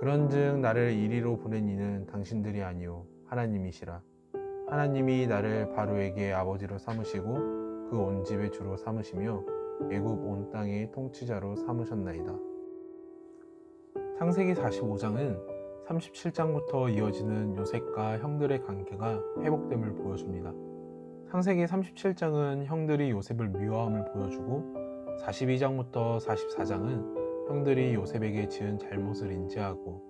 그런즉 나를 이리로 보낸 이는 당신들이 아니요 하나님이시라. 하나님이 나를 바로에게 아버지로 삼으시고 그 온 집의 주로 삼으시며 애굽 온 땅의 통치자로 삼으셨나이다. 창세기 45장은 37장부터 이어지는 요셉과 형들의 관계가 회복됨을 보여줍니다. 창세기 37장은 형들이 요셉을 미워함을 보여주고 42장부터 44장은 형들이 요셉에게 지은 잘못을 인지하고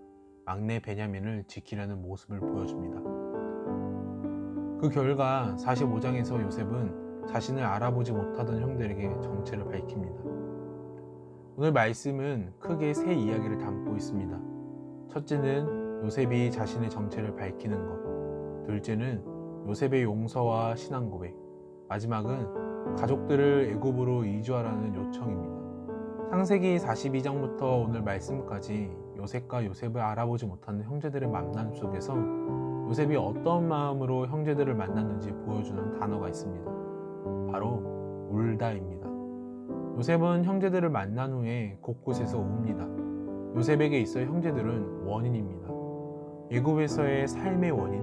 막내 베냐민을 지키려는 모습을 보여줍니다. 그 결과 45장에서 요셉은 자신을 알아보지 못하던 형들에게 정체를 밝힙니다. 오늘 말씀은 크게 세 이야기를 담고 있습니다. 첫째는 요셉이 자신의 정체를 밝히는 것. 둘째는 요셉의 용서와 신앙 고백. 마지막은 가족들을 애굽으로 이주하라는 요청입니다. 창세기 42장부터 오늘 말씀까지 요셉과 요셉을 알아보지 못하는 형제들의 만남 속에서 요셉이 어떤 마음으로 형제들을 만났는지 보여주는 단어가 있습니다. 바로 울다입니다. 요셉은 형제들을 만난 후에 곳곳에서 웁니다. 요셉에게 있어 형제들은 원인입니다. 예굽에서의 삶의 원인,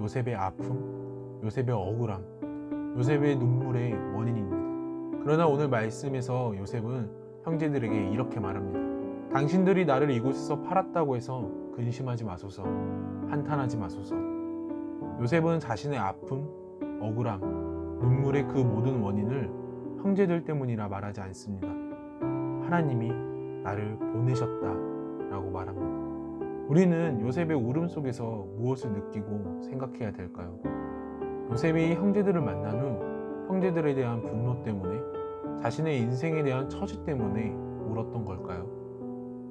요셉의 아픔, 요셉의 억울함, 요셉의 눈물의 원인입니다. 그러나 오늘 말씀에서 요셉은 형제들에게 이렇게 말합니다. 당신들이 나를 이곳에서 팔았다고 해서 근심하지 마소서, 한탄하지 마소서. 요셉은 자신의 아픔, 억울함, 눈물의 그 모든 원인을 형제들 때문이라 말하지 않습니다. 하나님이 나를 보내셨다라고 말합니다. 우리는 요셉의 울음 속에서 무엇을 느끼고 생각해야 될까요? 요셉이 형제들을 만난 후 형제들에 대한 분노 때문에 자신의 인생에 대한 처지 때문에 울었던 걸까요?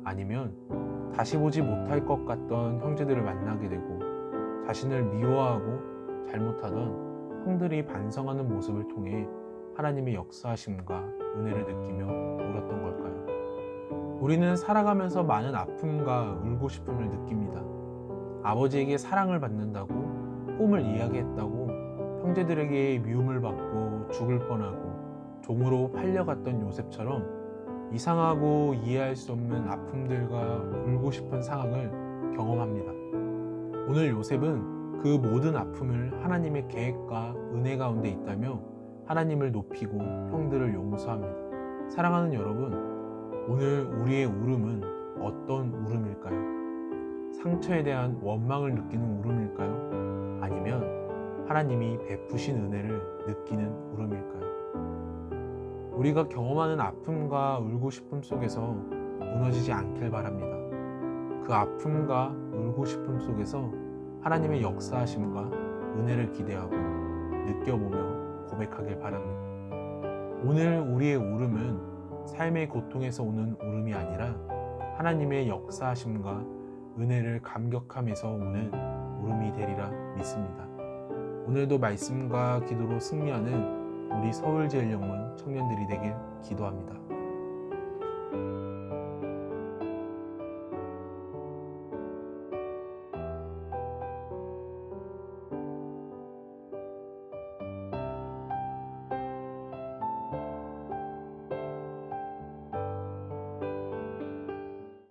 아니면 다시 보지 못할 것 같던 형제들을 만나게 되고 자신을 미워하고 잘못하던 형들이 반성하는 모습을 통해 하나님의 역사하심과 은혜를 느끼며 울었던 걸까요? 우리는 살아가면서 많은 아픔과 울고 싶음을 느낍니다. 아버지에게 사랑을 받는다고 꿈을 이야기했다고 형제들에게 미움을 받고 죽을 뻔하고 종으로 팔려갔던 요셉처럼 이상하고 이해할 수 없는 아픔들과 울고 싶은 상황을 경험합니다. 오늘 요셉은 그 모든 아픔을 하나님의 계획과 은혜 가운데 있다며 하나님을 높이고 형들을 용서합니다. 사랑하는 여러분, 오늘 우리의 울음은 어떤 울음일까요? 상처에 대한 원망을 느끼는 울음일까요? 아니면 하나님이 베푸신 은혜를 느끼는 울음일까요? 우리가 경험하는 아픔과 울고 싶음 속에서 무너지지 않길 바랍니다. 그 아픔과 울고 싶음 속에서 하나님의 역사하심과 은혜를 기대하고 느껴보며 고백하길 바랍니다. 오늘 우리의 울음은 삶의 고통에서 오는 울음이 아니라 하나님의 역사하심과 은혜를 감격하면서 오는 울음이 되리라 믿습니다. 오늘도 말씀과 기도로 승리하는 우리 서울제일영문 청년들이 되길 기도합니다.